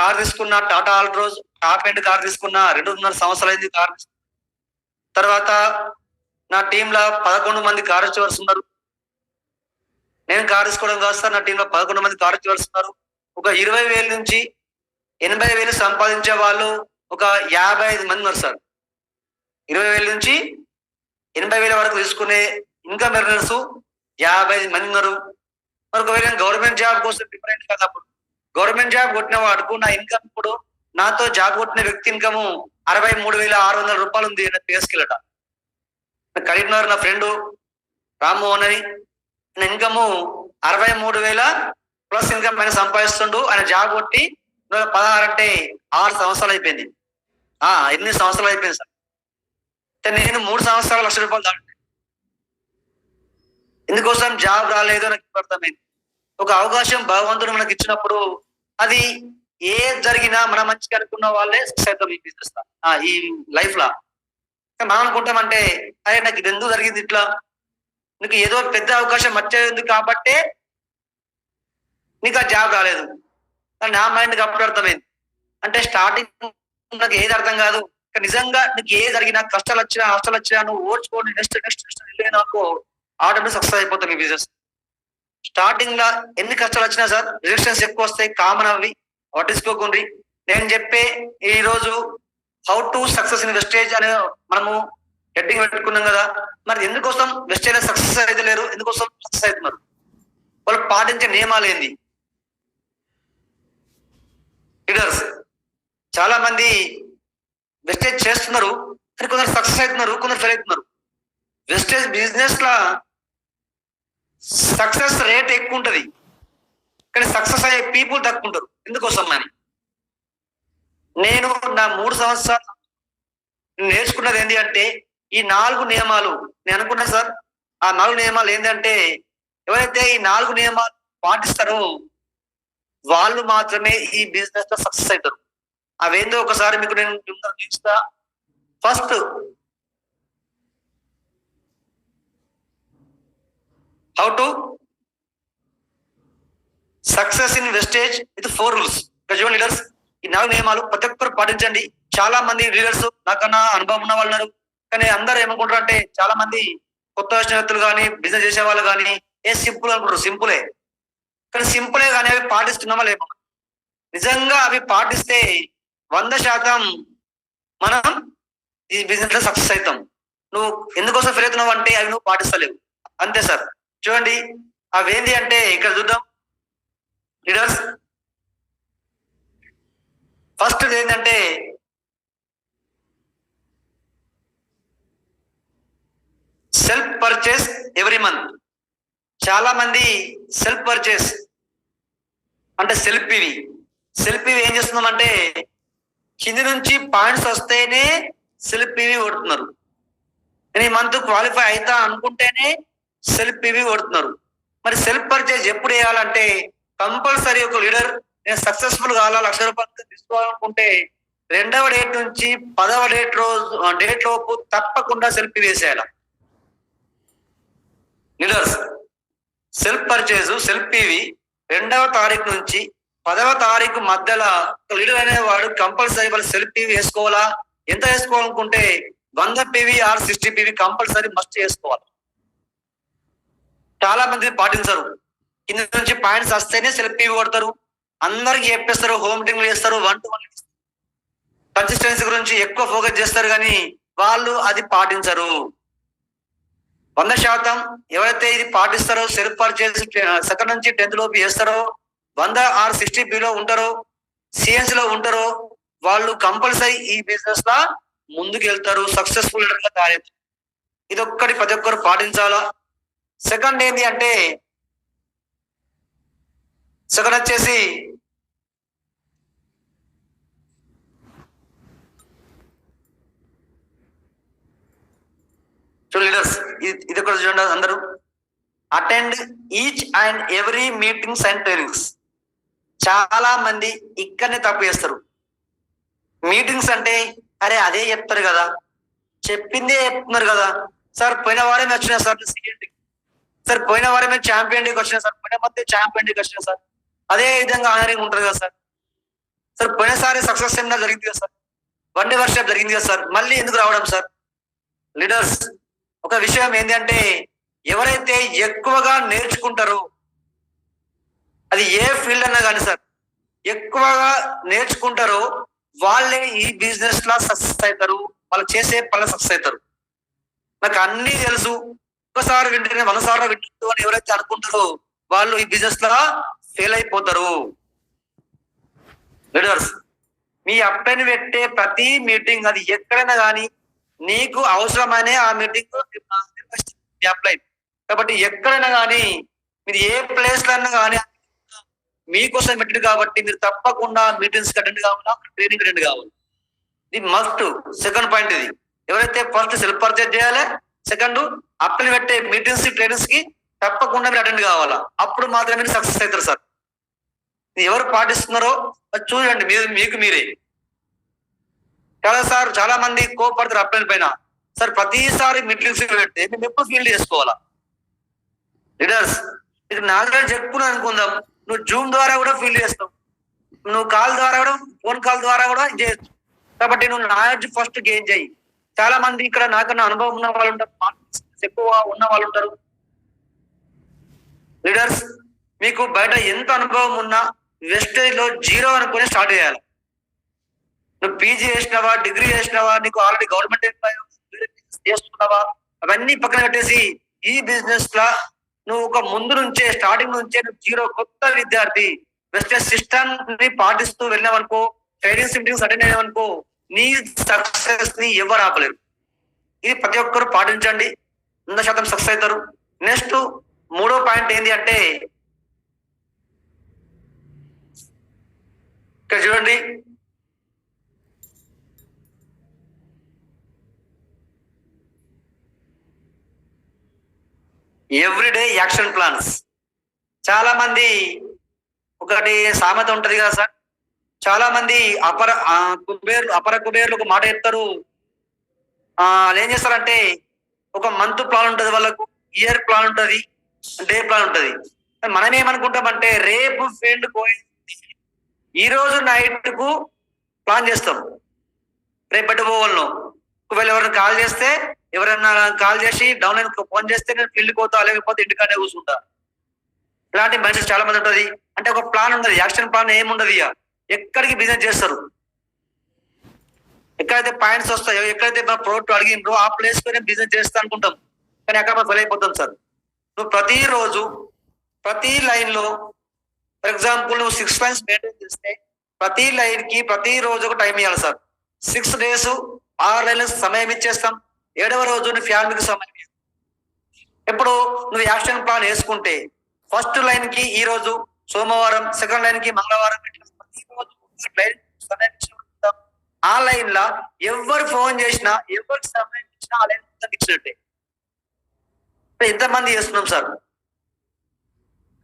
Car తీసుకున్నా Tata Altroz top end car తీసుకున్నా రెండున్నర సంవత్సరాలు అయింది కార్ తర్వాత నా టీంలో పదకొండు మంది కార్ వచ్చేవారు ఉన్నారు. నేను కార్ తీసుకోవడం కాదు సార్ నా టీంలో పదకొండు మంది కార్ వచ్చేవారు ఉన్నారు. ఒక ఇరవై వేల నుంచి ఎనభై వేలు సంపాదించే వాళ్ళు ఒక యాభై ఐదు మంది ఉన్నారు సార్. ఇరవై వేల నుంచి ఎనభై వేల వరకు తీసుకునే ఇన్కమ్ ఎర్నర్స్ యాభై ఐదు మంది ఉన్నారు. మరి ఒకవేళ గవర్నమెంట్ జాబ్ కోసం డిఫరెంట్ కదా అప్పుడు. గవర్నమెంట్ జాబ్ కొట్టిన వాడుకు నా ఇన్కమ్ ఇప్పుడు నాతో జాబ్ కొట్టిన వ్యక్తి ఇన్కమ్ అరవై మూడు వేల ఆరు వందల రూపాయలు ఉంది తీసుకెళ్ళట కరీంనగర్ నా ఫ్రెండ్ రామ్మోహన్ అని ఇన్కమ్ అరవై మూడు వేల ప్లస్ ఇన్కమ్ ఆయన సంపాదిస్తుండు. ఆయన జాబ్ కొట్టి పదహారు అంటే ఆరు సంవత్సరాలు అయిపోయింది. ఆ ఎనిమిది సంవత్సరాలు అయిపోయింది సార్? అంటే నేను మూడు సంవత్సరాలు లక్ష రూపాయలు దాటి ఎందుకోసం జాబ్ రాలేదు నాకు అర్థమైంది? ఒక అవకాశం భగవంతుడు మనకి ఇచ్చినప్పుడు అది ఏ జరిగినా మన మంచిగా అనుకున్న వాళ్ళే సక్సెస్ అవుతాం ఈ బిజినెస్ ఈ లైఫ్ లా మనం అనుకుంటామంటే అరే నాకు ఇది ఎందుకు జరిగింది ఇట్లా నీకు ఏదో పెద్ద అవకాశం వచ్చేది కాబట్టే నీకు ఆ జాబ్ రాలేదు కానీ నా మైండ్కి అప్పుడు అర్థమైంది అంటే స్టార్టింగ్ నాకు ఏది అర్థం కాదు నిజంగా నీకు ఏ జరిగినా కష్టాలు వచ్చినా నష్టాలు వచ్చినా నువ్వు ఓడ్చుకోండి నెక్స్ట్ నెక్స్ట్ నెక్స్ట్ వెళ్ళే నాకు ఆటోమేటిక్ సక్సెస్ అయిపోతుంది ఈ బిజినెస్ స్టార్టింగ్లో ఎన్ని కష్టాలు వచ్చినా సార్ రిజెక్షన్స్ ఎక్కువ వస్తాయి కామన్ అవి. పట్టించుకోకుండ్రి నేను చెప్పే ఈ రోజు how to success in Vestige అనే మనము హెడ్డింగ్ పెట్టుకున్నాం కదా. మరి ఎందుకోసం వెస్టేజ్ సక్సెస్ అయితే లేరు ఎందుకోసం సక్సెస్ అవుతున్నారు? వాళ్ళు పాటించే నియమాలు ఏంది? లీడర్స్ చాలా మంది వెస్టేజ్ చేస్తున్నారు కానీ కొందరు సక్సెస్ అవుతున్నారు కొందరు ఫెయిల్ అవుతున్నారు. వెస్టేజ్ బిజినెస్ లా సక్సెస్ రేట్ ఎక్కువ ఉంటుంది కానీ సక్సెస్ అయ్యే పీపుల్ తక్కువ ఉంటారు ఎందుకోసం అని? నేను నా మూడు సంవత్సరాలు నేర్చుకున్నది ఏంటి అంటే ఈ నాలుగు నియమాలు. నేను అనుకున్నా సార్ ఆ నాలుగు నియమాలు ఏంటంటే ఎవరైతే ఈ నాలుగు నియమాలు పాటిస్తారో వాళ్ళు మాత్రమే ఈ బిజినెస్లో సక్సెస్ అవుతారు. అవేందో ఒకసారి మీకు నేను చూస్తా first how to success in Vestige with four rules గజవన్ leaders ఈ నాలుగు నియమాలు ప్రతి ఒక్కరు పాటించండి. చాలా మంది లీడర్స్ నాకన్నా అనుభవం ఉన్న వాళ్ళు ఉన్నారు. కానీ అందరూ ఏమనుకుంటారు అంటే చాలా మంది కొత్త స్నేహితులు కానీ బిజినెస్ చేసే వాళ్ళు కానీ ఏ సింపుల్ అనుకుంటారు? సింపులే కానీ సింపులే కానీ అవి పాటిస్తున్నామా లేమా నిజంగా అవి పాటిస్తే వంద శాతం మనం ఈ బిజినెస్లో సక్సెస్ అవుతాం. నువ్వు ఎందుకోసం ఫెయిల్ అవుతున్నావు అంటే అవి నువ్వు పాటిస్తలేవు. అంతే సార్. చూడండి అవేంటి అంటే ఇక్కడ చూద్దాం. లీడర్స్ ఫస్ట్ ఏంటంటే సెల్ఫ్ పర్చేస్ ఎవ్రీ మంత్. చాలా మంది సెల్ఫ్ పర్చేస్ అంటే సెల్ఫ్ ఇవి సెల్ఫ్ ఇవి ఏం చేస్తున్నామంటే కింది నుంచి పాయింట్స్ వస్తేనే సెల్ఫ్ ఇవి కొడుతున్నారు. నేను ఈ మంత్ క్వాలిఫై అవుతా అనుకుంటేనే సెల్ఫ్ ఇవి కొడుతున్నారు. మరి సెల్ఫ్ పర్చేజ్ ఎప్పుడు వేయాలంటే కంపల్సరీ ఒక లీడర్ నేను సక్సెస్ఫుల్ కావాలా? లక్ష రూపాయలు తీసుకోవాలనుకుంటే రెండవ డేట్ నుంచి పదవ డేట్ రోజు డేట్ లోపు తప్పకుండా సెల్ఫీ వేసేయాలి? లీడర్స్ సెల్ఫ్ పర్చేజ్ సెల్ఫీవి రెండవ తారీఖు నుంచి పదవ తారీఖు మధ్యలో ఒక లీడర్ అనేవాడు కంపల్సరీ వాళ్ళు సెల్ఫీ వేసుకోవాలా? ఎంత వేసుకోవాలనుకుంటే వంద PV or sixty PV compulsory must వేసుకోవాలి. చాలా మంది పాటించరు. కింద నుంచి పాయింట్స్ వస్తేనే సెల్ఫీ కొడతారు. అందరికి చెప్పేస్తారు హోమ్ టీమ్ చేస్తారు వన్ టు వన్ కన్సిస్టెన్సీ గురించి ఎక్కువ ఫోకస్ చేస్తారు కానీ వాళ్ళు అది పాటించరు. వంద శాతం ఎవరైతే ఇది పాటిస్తారో సెల్ఫ్ పర్చేస్ సెకండ్ నుంచి టెన్త్ లోపు చేస్తారో వంద ఆర్ సిక్స్టీ లో ఉంటారో సిఎన్సి లో ఉంటారో వాళ్ళు కంపల్సరీ ఈ బిజినెస్ లా ముందుకు వెళ్తారు సక్సెస్ఫుల్ తయారవుతారు. ఇది ఒక్కటి ప్రతి ఒక్కరు పాటించాలా? సెకండ్ ఏంటి అంటే సెకండ్ వచ్చేసి లీడర్స్ ఇది కూడా చూడండి అందరూ. Attend each and every meetings and trainings చాలా మంది ఇక్కడనే తప్పు చేస్తారు. మీటింగ్స్ అంటే అరే అదే చెప్తారు కదా. చెప్పిందే చెప్తున్నారు కదా. సార్ పోయిన వారమే నచ్చిన సార్ సెకండ్ సార్ పోయిన వారమే ఛాంపియన్ డేకి వచ్చిన సార్ పోయిన మధ్య ఛాంపియన్ డేకి వచ్చిన సార్. అదే విధంగా ఆనరింగ్ ఉంటుంది కదా సార్. సార్ పోయినసారి సక్సెస్ సెమినార్ జరిగింది కదా సార్? వన్ డే వర్క్షాప్ జరిగింది కదా సార్. మళ్ళీ ఎందుకు రావడం సార్? లీడర్స్ ఒక విషయం ఏంటి అంటే ఎవరైతే ఎక్కువగా నేర్చుకుంటారో అది ఏ ఫీల్డ్ అన్నా కానీ సార్ ఎక్కువగా నేర్చుకుంటారో వాళ్ళే ఈ బిజినెస్ లా సక్సెస్ అవుతారు వాళ్ళు చేసే పనులు సక్సెస్ అవుతారు. నాకు అన్ని తెలుసు. ఒక్కసారి వింటేనే మనసారా వింటు అని ఎవరైతే అనుకుంటారో వాళ్ళు ఈ బిజినెస్ లా ఫెయిల్ అయిపోతారు. లీడర్స్ మీ అప్పని పెట్టే ప్రతి మీటింగ్ అది ఎక్కడైనా కానీ నీకు అవసరమనే ఆ మీటింగ్ అప్లై కాబట్టి ఎక్కడైనా కానీ మీరు ఏ ప్లేస్లో అయినా కానీ మీకోసం పెట్టింది కాబట్టి మీరు తప్పకుండా మీటింగ్స్ అటెండ్ కావాలా ట్రైనింగ్ అటెండ్ కావాలి? ఇది మస్ట్ సెకండ్ పాయింట్ ఇది. ఎవరైతే ఫస్ట్ సెల్ఫ్ పర్చేజ్ చేయాలి సెకండ్ అప్లై పెట్టే మీటింగ్స్ ట్రైనింగ్స్కి తప్పకుండా మీరు అటెండ్ కావాలా? అప్పుడు మాత్రమే మీరు సక్సెస్ అవుతారు సార్. ఎవరు పాటిస్తున్నారో అది చూడండి మీరు మీకు మీరే. చాలా సార్ చాలా మంది కోపడతారు అప్లైన్ పైన. సార్ ప్రతిసారి మీటింగ్స్ పెడితే మేము ఎప్పుడు ఫీల్ చేసుకోవాలా? లీడర్స్ ఇది నాలుగు చెప్పుకున్నాను అనుకుందాం. నువ్వు జూమ్ ద్వారా కూడా ఫీల్ చేస్తావు. నువ్వు కాల్ ద్వారా కూడా ఫోన్ కాల్ ద్వారా కూడా చేయొచ్చు. కాబట్టి నువ్వు నాలెడ్జ్ ఫస్ట్ గెయిన్ చేయి. చాలా మంది ఇక్కడ నాకన్నా అనుభవం ఉన్న వాళ్ళు ఉంటారు ఎక్కువ ఉన్న వాళ్ళు ఉంటారు. లీడర్స్ మీకు బయట ఎంత అనుభవం ఉన్నా వెస్టేజ్లో జీరో అనుకుని స్టార్ట్ చేయాలి. నువ్వు పీజీ చేసినావా డిగ్రీ చేసినావా నీకు ఆల్రెడీ గవర్నమెంట్ చేస్తున్నావా అవన్నీ పక్కన పెట్టేసి ఈ బిజినెస్ లా నువ్వు ఒక ముందు నుంచే స్టార్టింగ్ నుంచే నువ్వు జీరో కొత్త విద్యార్థి వెస్టేజ్ సిస్టమ్ని పాటిస్తూ వెళ్ళావనుకో ట్రైనింగ్ సిమిటింగ్స్ అటెండ్ అయ్యావనుకో నీ సక్సెస్ని ఎవరు ఆపలేరు. ఇది ప్రతి ఒక్కరు పాటించండి. వంద శాతం సక్సెస్ అవుతారు. నెక్స్ట్ మూడో పాయింట్ ఏంటి అంటే ఇక్కడ చూడండి. ఎవ్రీడే యాక్షన్ ప్లాన్స్ చాలా మంది ఒకటి సామెత ఉంటది కదా సార్? చాలా మంది అపర ఆ, కుబేర్లు అపర కుబేర్లు ఒక మాట చెప్తారు. ఆ వాళ్ళు ఏం చేస్తారంటే ఒక మంత్ ప్లాన్ ఉంటుంది వాళ్ళకు ఇయర్ ప్లాన్ ఉంటుంది డే ప్లాన్ ఉంటుంది. మనం ఏమనుకుంటామంటే రేపు ఫీల్డ్ పోయింది ఈ రోజు నైట్కు ప్లాన్ చేస్తాం. రేపు బయట పోవాలను. ఒకవేళ ఎవరైనా కాల్ చేస్తే ఎవరైనా కాల్ చేసి డౌన్లైన్ ఫోన్ చేస్తే నేను ఫీల్డ్ పోతా లేకపోతే ఇంటికాడే కూర్చుంటా. ఇలాంటి మనిషి చాలా మంది ఉంటుంది. అంటే ఒక ప్లాన్ ఉండదు యాక్షన్ ప్లాన్ ఏముండదు ఇక ఎక్కడికి బిజినెస్ చేస్తారు? ఎక్కడైతే పాయింట్స్ వస్తాయో ఎక్కడైతే మన ప్రోడక్ట్ అడిగిండ్రో ఆ ప్లేస్ నేను బిజినెస్ చేస్తా అనుకుంటాం. కానీ అక్కడ మనం ఫెయిల్ అయిపోతాం సార్. నువ్వు ప్రతిరోజు ప్రతి లైన్లో ఫర్ ఎగ్జాంపుల్ నువ్వు సిక్స్ లైన్స్ మెయింటైన్ చేస్తే ప్రతి లైన్కి ప్రతి రోజు ఒక టైం ఇవ్వాలి సార్. సిక్స్ డేస్ ఆరు లైన్లకు సమయం ఇచ్చేస్తాం. ఏడవ రోజు నీ ఫ్యామిలీకి సమయం ఇప్పుడు నువ్వు యాక్షన్ ప్లాన్ వేసుకుంటే ఫస్ట్ లైన్కి ఈ రోజు సోమవారం సెకండ్ లైన్కి మంగళవారం లైన్ ఆ లైన్ లా ఎవరు ఫోన్ చేసినా ఎవరికి సమయం ఇచ్చినా ఆ లైన్ మొత్తం ఇచ్చినట్టే ఎంతమంది చేస్తున్నాం సార్?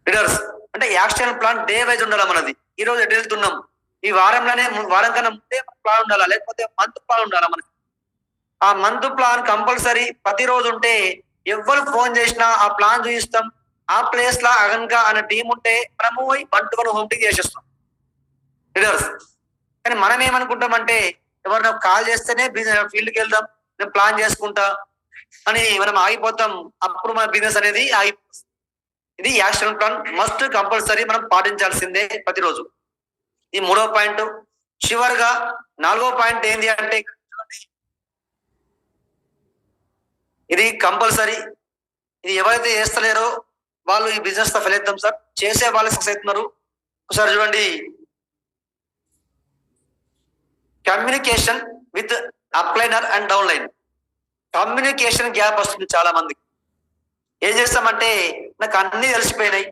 లీడర్స్ అంటే యాక్షన్ ప్లాన్ డే వైజ్ ఉండాలి మనది? ఈ రోజు ఎటు వెళ్తున్నాం? ఈ వారంలోనే వారం కన్నా ముందే ప్లాన్ ఉండాలా? లేకపోతే మంత్ ప్లాన్ ఉండాలా మనకి ఆ మంత్ ప్లాన్ కంపల్సరీ ప్రతిరోజు ఉంటే ఎవరు ఫోన్ చేసినా ఆ ప్లాన్ చూపిస్తాం ఆ ప్లేస్ లా అగన్గా అనే టీం ఉంటే మనము one to one home team చేసేస్తాం. లీడర్స్. కానీ మనం ఏమనుకుంటామంటే ఎవరినో కాల్ చేస్తేనే బిజినెస్ ఫీల్డ్కి వెళ్దాం నేను ప్లాన్ చేసుకుంటా అని మనం ఆగిపోతాం. అప్పుడు మన బిజినెస్ అనేది ఆగిపోతుంది ఇది యాక్షన్ ప్లాన్ మస్ట్ కంపల్సరీ మనం పాటించాల్సిందే ప్రతిరోజు. ఈ మూడో పాయింట్ చివరిగా నాలుగో పాయింట్ ఏంటి అంటే ఇది కంపల్సరీ ఇది ఎవరైతే చేస్తలేరో వాళ్ళు ఈ బిజినెస్తో ఫెయిల్ అవుతాం సార్ చేసే వాళ్ళు సక్సెస్ అవుతున్నారు. ఒకసారి చూడండి. Communication with upliner and downline communication gap వస్తుంది చాలా మందికి ఏం చేస్తామంటే నాకు అన్ని తెలిసిపోయినాయి.